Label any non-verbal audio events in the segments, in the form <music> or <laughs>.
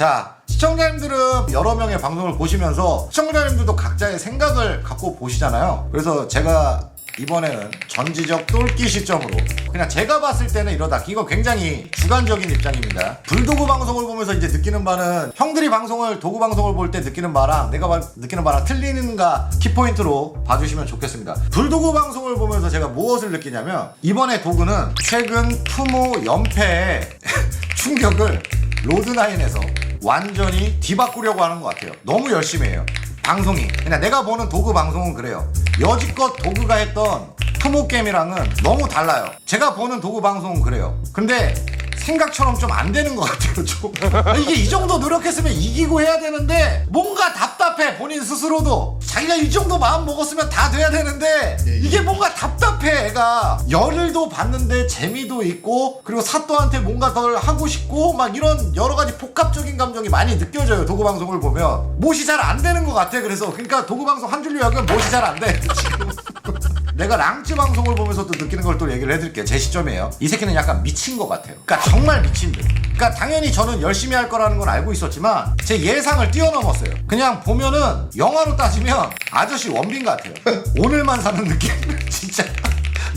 자, 시청자님들은 여러 명의 방송을 보시면서 시청자님들도 각자의 생각을 갖고 보시잖아요. 그래서 제가 이번에는 전지적 똘끼 시점으로 그냥 제가 봤을 때는 이러다 이거 굉장히 주관적인 입장입니다. 불도구 방송을 보면서 이제 느끼는 바는 형들이 방송을 도구 방송을 볼 때 느끼는 바랑 내가 봐- 느끼는 바랑 틀리는가 키포인트로 봐주시면 좋겠습니다. 불도구 방송을 보면서 제가 무엇을 느끼냐면 이번에 도구는 최근 푸모 연패의 <laughs> 충격을 로드나인에서 완전히 뒤바꾸려고 하는 것 같아요. 너무 열심히 해요. 방송이. 그냥 내가 보는 도구 방송은 그래요. 여지껏 도구가 했던 푸모 게임이랑은 너무 달라요. 제가 보는 도구 방송은 그래요. 근데 생각처럼 좀 안 되는 것 같아요. 좀 <laughs> 이게 이 정도 노력했으면 이기고 해야 되는데 뭔가 답답해 본인 스스로도 자기가 이 정도 마음 먹었으면 다 돼야 되는데 이게 뭔가 답답해 애가. 열을도 받는데 재미도 있고 그리고 사또한테 뭔가 덜 하고 싶고 막 이런 여러 가지 복합적인 감정이 많이 느껴져요 도구 방송을 보면. 못이 잘 안 되는 것 같아 그래서. 그러니까 도구 방송 한줄 요약은 못이 잘 안 돼. 지금 내가 랑츠 방송을 보면서 또 느끼는 걸 또 얘기를 해드릴게요. 제 시점이에요. 이 새끼는 약간 미친 것 같아요. 그러니까 정말 미친 듯. 그러니까 당연히 저는 열심히 할 거라는 건 알고 있었지만 제 예상을 뛰어넘었어요. 그냥 보면은 영화로 따지면 아저씨 원빈 같아요. <laughs> 오늘만 사는 느낌. <laughs> 진짜.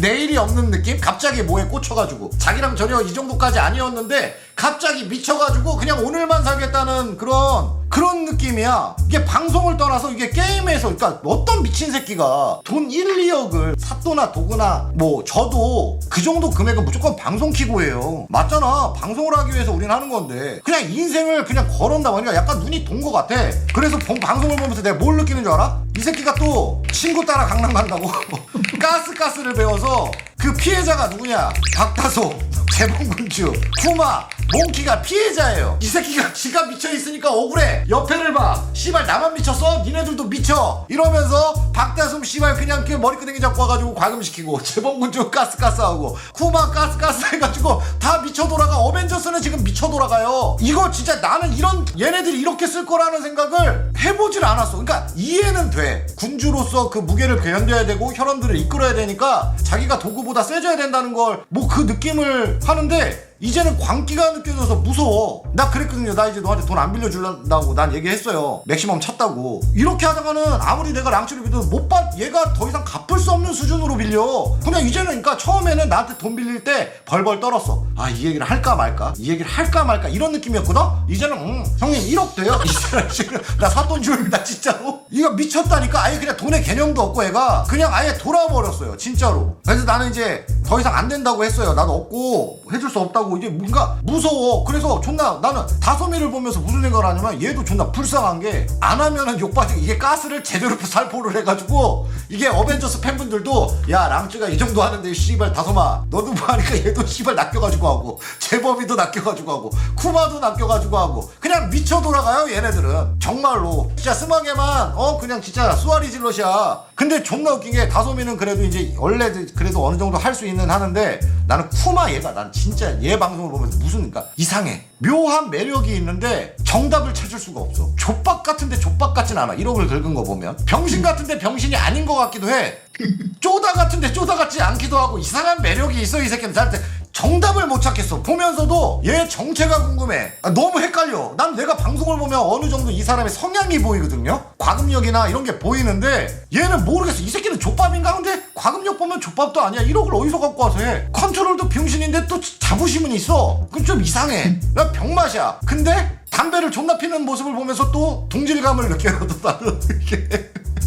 내일이 없는 느낌? 갑자기 뭐에 꽂혀가지고 자기랑 전혀 이 정도까지 아니었는데 갑자기 미쳐가지고 그냥 오늘만 살겠다는 그런 그런 느낌이야. 이게 방송을 떠나서 이게 게임에서 그러니까 어떤 미친 새끼가 돈 1, 2억을 사또나 도구나 뭐 저도 그 정도 금액은 무조건 방송 키고 해요. 맞잖아. 방송을 하기 위해서 우리는 하는 건데 그냥 인생을 그냥 걸었나 보니까 약간 눈이 돈 것 같아. 그래서 본 방송을 보면서 내가 뭘 느끼는 줄 알아? 이 새끼가 또 친구 따라 강남 간다고 <laughs> 가스 가스를 배워서 그 피해자가 누구냐? 박다소, 재봉군주, 쿠마, 몽키가 피해자예요. 이 새끼가 지가 미쳐 있으니까 억울해. 옆에를 봐. 씨발 나만 미쳤어? 니네들도 미쳐. 이러면서 박다솜 씨발 그냥 그 머리끄댕이 잡고 와가지고 과금시키고 재봉군주 가스 가스하고 쿠마 가스 가스 해가지고 다 미쳐 돌아가. 어벤져스는 지금 미쳐 돌아가요. 이거 진짜 나는 이런 얘네들이 이렇게 쓸 거라는 생각을 해보질 않았어. 그러니까 이해는 돼. 군주로서 그 무게를 견뎌야 되고 혈원들을 이끌 어야 되니까 자기가 도구보다 세져야 된다는 걸 뭐 그 느낌을 하는데 이제는 광기가 느껴져서 무서워. 나 그랬거든요. 나 이제 너한테 돈 안 빌려주려고 난 얘기했어요. 맥시멈 찼다고. 이렇게 하다가는 아무리 내가 랑치를 믿어도 못 받, 얘가 더 이상 갚을 수 없는 수준으로 빌려. 그냥 이제는 그러니까 처음에는 나한테 돈 빌릴 때 벌벌 떨었어. 아, 이 얘기를 할까 말까? 이 얘기를 할까 말까? 이런 느낌이었거든? 이제는, 음, 형님 1억 돼요? <laughs> 이 사람 지금 나 사돈 줄입니다, 진짜로. 이거 미쳤다니까? 아예 그냥 돈의 개념도 없고 애가 그냥 아예 돌아버렸어요, 진짜로. 그래서 나는 이제 더 이상 안 된다고 했어요. 나도 없고 해줄 수 없다고 이제 뭔가 무서워. 그래서 존나 나는 다솜이를 보면서 무슨 생각을 하냐면 얘도 존나 불쌍한 게 안 하면은 욕받이 이게 가스를 제대로 <laughs> 살포를 해가지고 이게 어벤져스 팬분들도 야 랑쯔가 이 정도 하는데 씨발 다솜아 너도 뭐 하니까 얘도 씨발 낚여가지고 하고 재범이도 낚여가지고 하고 쿠마도 낚여가지고 하고 그냥 미쳐 돌아가요 얘네들은. 정말로. 진짜 스마게만 어 그냥 진짜 수아리 질럿이야 근데 존나 웃긴 게 다솜이는 그래도 이제 원래 그래도 어느 정도 할 수 있는 하는데 나는 쿠마 얘가 난 진짜 얘 방송을 보면서 무슨 그러니까 이상해. 묘한 매력이 있는데 정답을 찾을 수가 없어. 족박 같은데 족박 같진 않아. 1억을 긁은 거 보면. 병신 같은데 병신이 아닌 것 같기도 해. <laughs> 쪼다 같은데 쪼다 같지 않기도 하고 이상한 매력이 있어 이 새끼는. 나한테 정답을 못 찾겠어. 보면서도 얘 정체가 궁금해. 아, 너무 헷갈려. 난 내가 방송을 보면 어느 정도 이 사람의 성향이 보이거든요. 과금력이나 이런 게 보이는데 얘는 모르겠어. 이 새끼는 족밥인가? 근데 과금력 보면 족밥도 아니야. 1억을 어디서 갖고 와서 해? 컨트롤도 병신인데 또 자부심은 있어. 그럼 좀 이상해. 나 병맛이야. 근데 담배를 존나 피는 모습을 보면서 또 동질감을 느껴요 또 나는 이게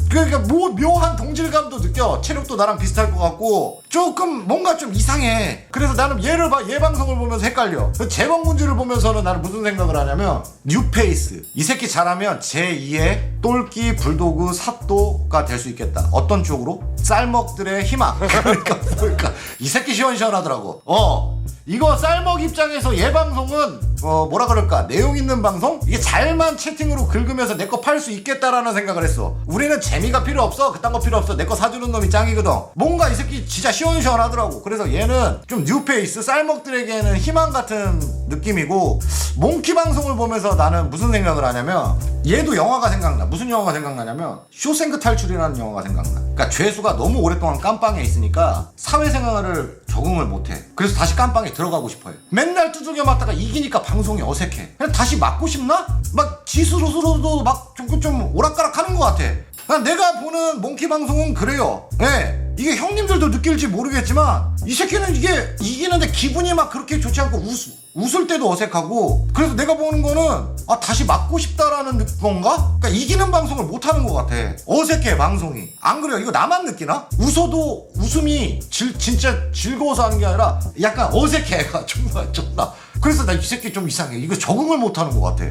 그러니까 뭐 묘한 동질감도 느껴. 체력도 나랑 비슷할 것 같고. 조금 뭔가 좀 이상해. 그래서 나는 얘를 봐 얘 방송을 보면서 헷갈려. 그 재범군주를 보면서는 나는 무슨 생각을 하냐면 뉴페이스. 이 새끼 잘하면 제2의 똘끼 불도그 사또가 될 수 있겠다. 어떤 쪽으로? 쌀먹들의 희망. <laughs> 그러니까 그러니까? 이 새끼 시원시원하더라고. 어. 이거 쌀먹 입장에서 얘 방송은 어 뭐라 그럴까? 내용 있는 방송? 이게 잘만 채팅으로 긁으면서 내 거 팔 수 있겠다라는 생각을 했어. 우리는 재미가 필요 없어. 그딴 거 필요 없어. 내 거 사주는 놈이 짱이거든. 뭔가 이 새끼 진짜 시원시원하더라고. 그래서 얘는 좀 뉴페이스 쌀먹들에게는 희망 같은 느낌이고 몽키 방송을 보면서 나는 무슨 생각을 하냐면 얘도 영화가 생각나. 무슨 영화가 생각나냐면 쇼생크 탈출이라는 영화가 생각나. 그러니까 죄수가 너무 오랫동안 깜빵에 있으니까 사회생활을 적응을 못해. 그래서 다시 깜빵에 들어가고 싶어요. 맨날 두들겨 맞다가 이기니까 방송이 어색해. 그냥 다시 맞고 싶나? 막 지수로서도 막좀좀 오락가락 하는 것 같아. 난 내가 보는 몽키 방송은 그래요. 예 이게 형님들도 느낄지 모르겠지만 이 새끼는 이게 이기는데 기분이 막 그렇게 좋지 않고 웃, 웃을 때도 어색하고 그래서 내가 보는 거는 아 다시 맞고 싶다라는 느- 건가? 그러니까 이기는 방송을 못하는 것 같아. 어색해 방송이. 안 그래요? 이거 나만 느끼나? 웃어도 웃음이 질- 진짜 즐거워서 하는 게 아니라 약간 어색해 얘가 <laughs> 정말 존나. 그래서 나 이 새끼 좀 이상해. 이거 적응을 못하는 것 같아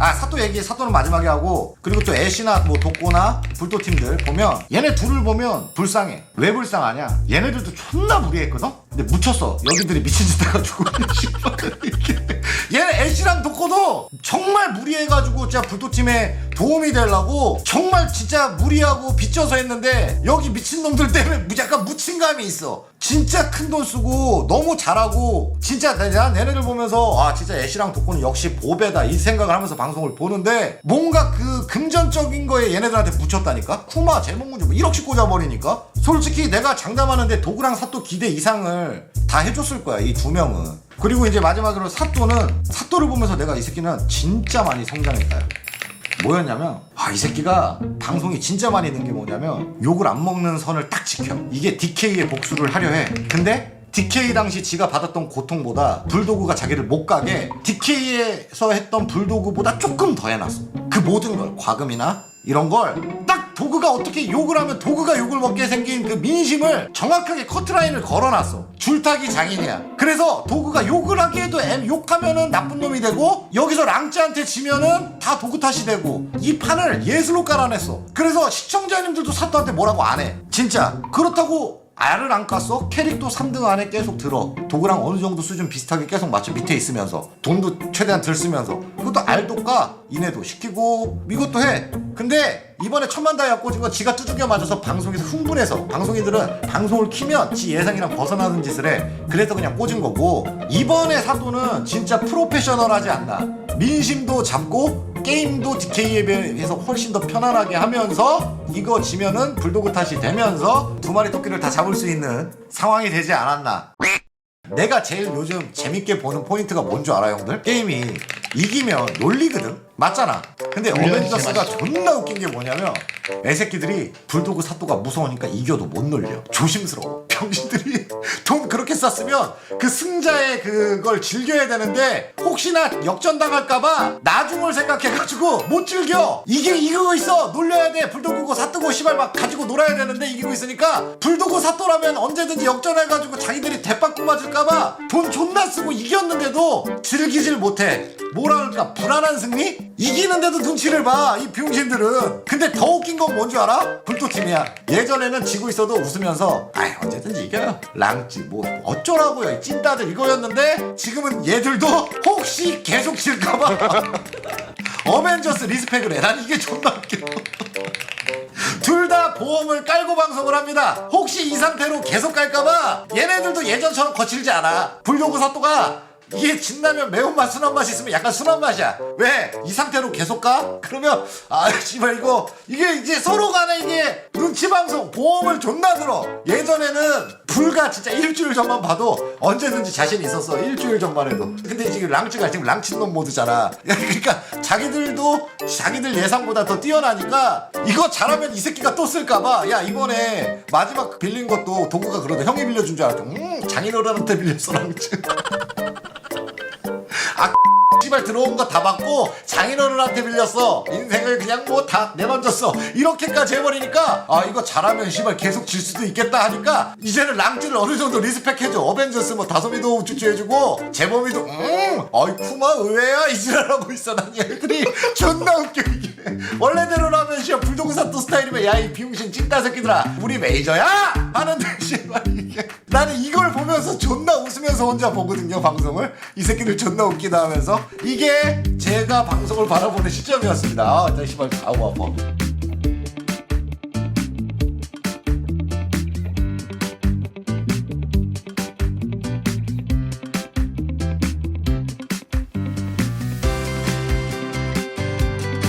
아 사또 얘기 사또는 마지막에 하고. 그리고 또 애쉬나 뭐 독고나 불도 팀들 보면 얘네 둘을 보면 불쌍해. 왜 불쌍하냐? 얘네들도 존나 무리했거든? 근데 묻혔어. 여기들이 미친 짓 해가지고. <laughs> 얘네 애쉬랑 독고도 정말 무리해가지고 진짜 불도 팀에 도움이 되려고 정말 진짜 무리하고 빚져서 했는데 여기 미친놈들 때문에 약간 묻힌 감이 있어. 진짜 큰 돈 쓰고 너무 잘하고 진짜 내가 얘네들 보면서 아 진짜 애쉬랑 독고는 역시 보배다. 이 생각을 하면서 방송을 보는데 뭔가 그 금전적인 거에 얘네들한테 묻혔다니까? 쿠마 제목 문제 뭐 1억씩 꽂아버리니까? 솔직히 내가 장담하는데 도구랑 사또 기대 이상을 다 해줬을 거야 이 두 명은. 그리고 이제 마지막으로 사또는 사또를 보면서 내가 이 새끼는 진짜 많이 성장했다 뭐였냐면 아 이 새끼가 방송이 진짜 많이 는게 뭐냐면 욕을 안 먹는 선을 딱 지켜. 이게 DK의 복수를 하려 해. 근데 DK 당시 지가 받았던 고통보다 불도그가 자기를 못 가게 DK에서 했던 불도그보다 조금 더 해놨어. 그 모든 걸 과금이나 이런 걸 딱 도그가 어떻게 욕을 하면 도그가 욕을 먹게 생긴 그 민심을 정확하게 커트라인을 걸어놨어. 줄타기 장인이야. 그래서 도그가 욕을 하기에도 엠 욕하면은 나쁜 놈이 되고 여기서 랑찌한테 지면은 다 도그 탓이 되고 이 판을 예술로 깔아냈어. 그래서 시청자님들도 사또한테 뭐라고 안 해. 진짜. 그렇다고 알을 안 깠어? 캐릭도 3등 안에 계속 들어. 도그랑 어느 정도 수준 비슷하게 계속 맞춰 밑에 있으면서 돈도 최대한 들 쓰면서. 그것도 알도 까 이내도 시키고 이것도 해 근데 이번에 천만 다이아 꽂은 건 지가 두들겨 맞아서 방송에서 흥분해서 방송인들은 방송을 키면 지 예상이랑 벗어나는 짓을 해. 그래서 그냥 꽂은 거고 이번에 사도는 진짜 프로페셔널하지 않나 민심도 잡고 게임도 DK에 비해서 훨씬 더 편안하게 하면서 이거 지면은 불도그 탓이 되면서 두 마리 토끼를 다 잡을 수 있는 상황이 되지 않았나. 내가 제일 요즘 재밌게 보는 포인트가 뭔 줄 알아 형들? 게임이 이기면 놀리거든? 맞잖아 근데 어벤져스가. 존나 웃긴 게 뭐냐면 애새끼들이 불도그 사또가 무서우니까 이겨도 못 놀려 조심스러워 병신들이 썼으면 그 승자의 그걸 즐겨야 되는데 혹시나 역전당할까봐 나중을 생각해가지고 못 즐겨. 이게 이기고 있어. 놀려야 돼. 불도그고 사또고 씨발 막 가지고 놀아야 되는데 이기고 있으니까 불도그 사또라면 언제든지 역전해가지고 자기들이 대빵꾸 맞을까봐 돈 존나 쓰고 이겼는데도 즐기질 못해. 뭐라 그럴까? 불안한 승리? 이기는데도 눈치를 봐이 병신들은. 근데 더 웃긴 건 뭔 줄 알아? 불도팀이야. 예전에는 지고 있어도 웃으면서 아이 언제든지 이겨요. 랑찌 뭐 어쩌라고요 이 찐따들 이거였는데 지금은 얘들도 혹시 계속 질까봐 <laughs> 어벤져스 리스펙을 해 난 이게 존나 웃겨 <laughs> 둘 다 보험을 깔고 방송을 합니다. 혹시 이 상태로 계속 갈까봐 얘네들도 예전처럼 거칠지 않아. 불도그 사또가 이게 진라면 매운맛 순한 맛이 있으면 약간 순한 맛이야. 왜? 이 상태로 계속 가? 그러면 아 씨발 이거 이게 이제 서로 간에 이게 눈치 방송 보험을 존나 들어. 예전에는 불과 진짜 일주일 전만 봐도 언제든지 자신 있었어. 일주일 전만 해도. 근데 지금 랑츠가 지금 랑친놈 모드잖아. <laughs> 그러니까 자기들도 자기들 예상보다 더 뛰어나니까 이거 잘하면 이 새끼가 또 쓸까봐 야 이번에 마지막 빌린 것도 도구가 그러다 형이 빌려준 줄 알았더니 음 장인어른한테 빌렸어 랑츠. <laughs> 아 씨발 들어온 거 다 받고 장인어른한테 빌렸어. 인생을 그냥 뭐 다 내던졌어. 이렇게까지 해버리니까 아 이거 잘하면 씨발 계속 질 수도 있겠다 하니까 이제는 랑쥐를 어느 정도 리스펙해줘. 어벤져스 뭐 다솜이도 우쭈쭈 해주고 재범이도 음 어이 쿠마 의외야 이지랄하고 있어. 난 얘들이 존나 웃겨 이게. 원래대로라면 씨발 불도그 사또 스타일이면 야 이 비용신 찐따 새끼들아 우리 메이저야? 하는데 씨발 나는 이걸 보면서 존나 웃으면서 혼자 보거든요 방송을. 이 새끼들 존나 웃기다 하면서. 이게 제가 방송을 바라보는 시점이었습니다. 아 씨발 아우 아파